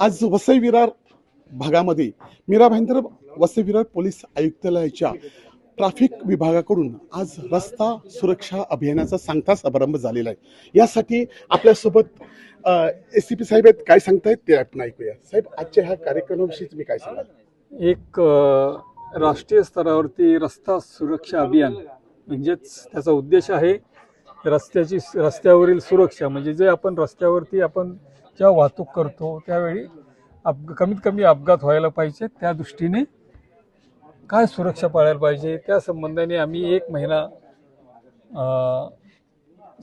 आज वसई विरार भागामध्ये मीरा भाईंदर वसई विरार पोलीस आयुक्तालयाच्या ट्रॅफिक विभागाकडून आज रस्ता सुरक्षा अभियानाचा सांगता समारंभ झालेला आहे. यासाठी आपल्यासोबत एस सी पी साहेब आहेत. काय सांगतायत ते आपण ऐकूया. साहेब आजच्या ह्या कार्यक्रमाविषयी तुम्ही काय सांगाल? एक राष्ट्रीय स्तरावरती रस्ता सुरक्षा अभियान म्हणजेच त्याचा उद्देश आहे रस्त्याची रस्त्यावरील सुरक्षा. म्हणजे जे आपण रस्त्यावरती आपण जेव्हा वाहतूक करतो त्यावेळी अप कमीत कमी अपघात व्हायला पाहिजे. त्या दृष्टीने काय सुरक्षा पाळायला पाहिजे? त्या संबंधाने आम्ही एक महिना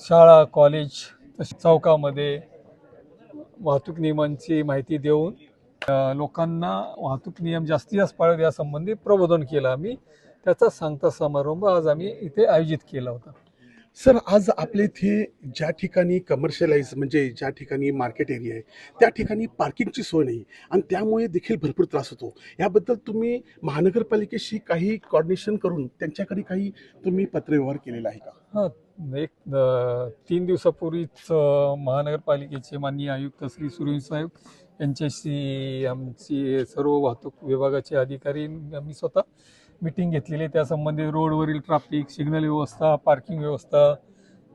शाळा कॉलेज तसेच चौकामध्ये वाहतूक नियमांची माहिती देऊन लोकांना वाहतूक नियम जास्तीत जास्त पाळत यासंबंधी प्रबोधन केलं आम्ही. त्याचा सांगता समारंभ आज आम्ही इथे आयोजित केला होता. सर आज आपल्या इथे ज्या ठिकाणी कमर्शियलाइज म्हणजे ज्या ठिकाणी मार्केट एरिया आहे त्या ठिकाणी पार्किंगची सोय नाही आणि त्यामुळे देखील भरपूर त्रास होतो. याबद्दल तुम्ही महानगरपालिकेशी काही कॉर्डिनेशन करून त्यांच्याकडे काही तुम्ही पत्रव्यवहार केलेला आहे का? हां एक तीन दिवसापूर्वीच महानगरपालिकेचे माननीय आयुक्त श्री सुरेश साहेब यांच्याशी आमची सर्व वाहतूक विभागाचे अधिकारी आम्ही स्वतः मिटिंग घेतलेली आहे. त्यासंबंधी रोडवरील ट्राफिक सिग्नल व्यवस्था पार्किंग व्यवस्था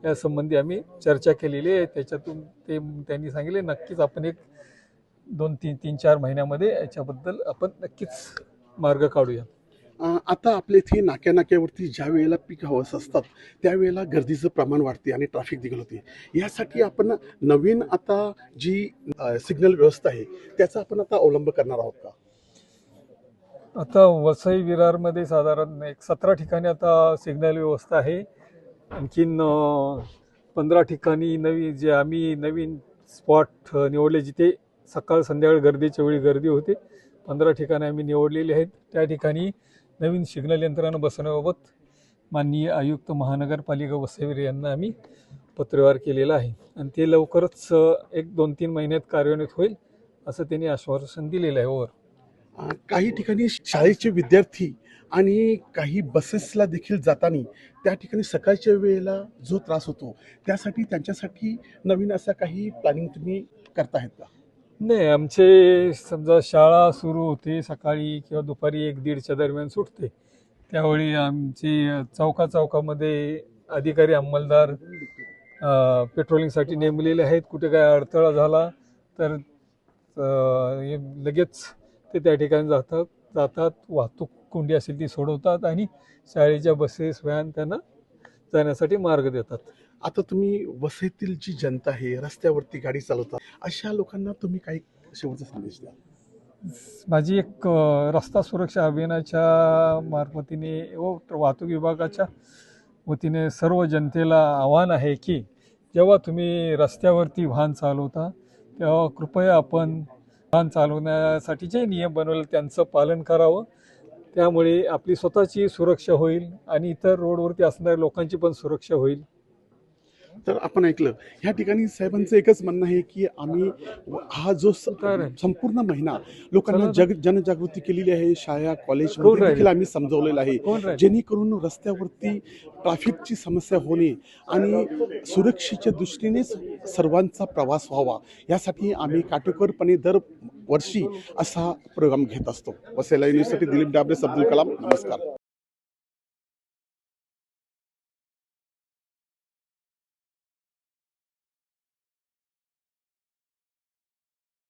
यासंबंधी आम्ही चर्चा केलेली आहे. त्याच्यातून ते त्यांनी सांगितले नक्कीच आपण एक दोन तीन तीन चार महिन्यामध्ये याच्याबद्दल आपण नक्कीच मार्ग काढूया. आता आपल्या इथे नाक्या नाक्यावरती ज्या वेळेला पीक हवस असतात त्यावेळेला गर्दीचं प्रमाण वाढते आणि ट्रॅफिक देखील होते. यासाठी आपण नवीन आता जी सिग्नल व्यवस्था आहे त्याचा आपण आता अवलंब करणार आहोत का? आता वसई विरारमध्ये साधारण एक सतरा ठिकाणी आता सिग्नल व्यवस्था आहे. आणखीन पंधरा ठिकाणी नवी जे आम्ही नवीन स्पॉट निवडले जिथे सकाळ संध्याकाळ गर्दीच्या वेळी गर्दी होते पंधरा ठिकाणी आम्ही निवडलेली आहेत. त्या ठिकाणी नवीन सिग्नल यंत्रणा बसवण्याबाबत माननीय आयुक्त महानगरपालिका वसईवीर यांना आम्ही पत्रव्यवहार केलेला आहे. आणि ते लवकरच एक दोन तीन महिन्यात कार्यान्वित होईल असं त्यांनी आश्वासन दिलेलं आहे. ओवर काही ठिकाणी शाळेचे विद्यार्थी आणि काही बसेसला देखील जाताना त्या ठिकाणी सकाळच्या वेळेला जो त्रास होतो त्यासाठी त्यांच्यासाठी नवीन असा काही प्लॅनिंग तुम्ही करतायत का? नाही आमचे समजा शाळा सुरू होते सकाळी किंवा दुपारी एक दीडच्या दरम्यान सुटते. त्यावेळी आमची चौका चौकामध्ये अधिकारी अंमलदार पेट्रोलिंगसाठी नेमलेले आहेत. कुठे काय अडथळा झाला तर हे लगेच ते त्या ठिकाणी जातात जातात. वाहतूक कोंडी असेल ती सोडवतात आणि शाळेच्या बसेस व्हॅन त्यांना जाण्यासाठी मार्ग देतात. आता तुम्ही वसईतील जी जनता आहे रस्त्यावरती गाडी चालवता अशा लोकांना तुम्ही काही शेवटचा संदेश द्या. माझी एक रस्ता सुरक्षा अभियानाच्या मार्फतीने व वाहतूक विभागाच्या वतीने सर्व जनतेला आव्हान आहे की जेव्हा तुम्ही रस्त्यावरती वाहन चालवता तेव्हा कृपया आपण वाहन चालवण्यासाठी जे नियम बनवले त्यांचं पालन करावं. त्यामुळे आपली स्वतःची सुरक्षा होईल आणि इतर रोडवरती असणाऱ्या लोकांची पण सुरक्षा होईल. तर आपण ऐकलं. ह्या ठिकाणी साहेबांचं एकच म्हणणं आहे की आम्ही हा जो? संपूर्ण महिना लोकांना जग जनजागृती केलेली आहे शाळा कॉलेजमध्ये राहिले? देखील आम्ही समजवलेलं आहे. जेणेकरून रस्त्यावरती ट्रॅफिकची समस्या होणे आणि सुरक्षेच्या दृष्टीनेच सर्वांचा प्रवास व्हावा यासाठी आम्ही काटेकोरपणे दर वर्षी असा प्रोग्राम घेत असतो. वसईला युनिव्हर्सिटी दिलीप डाबरे अब्दुल कलाम नमस्कार.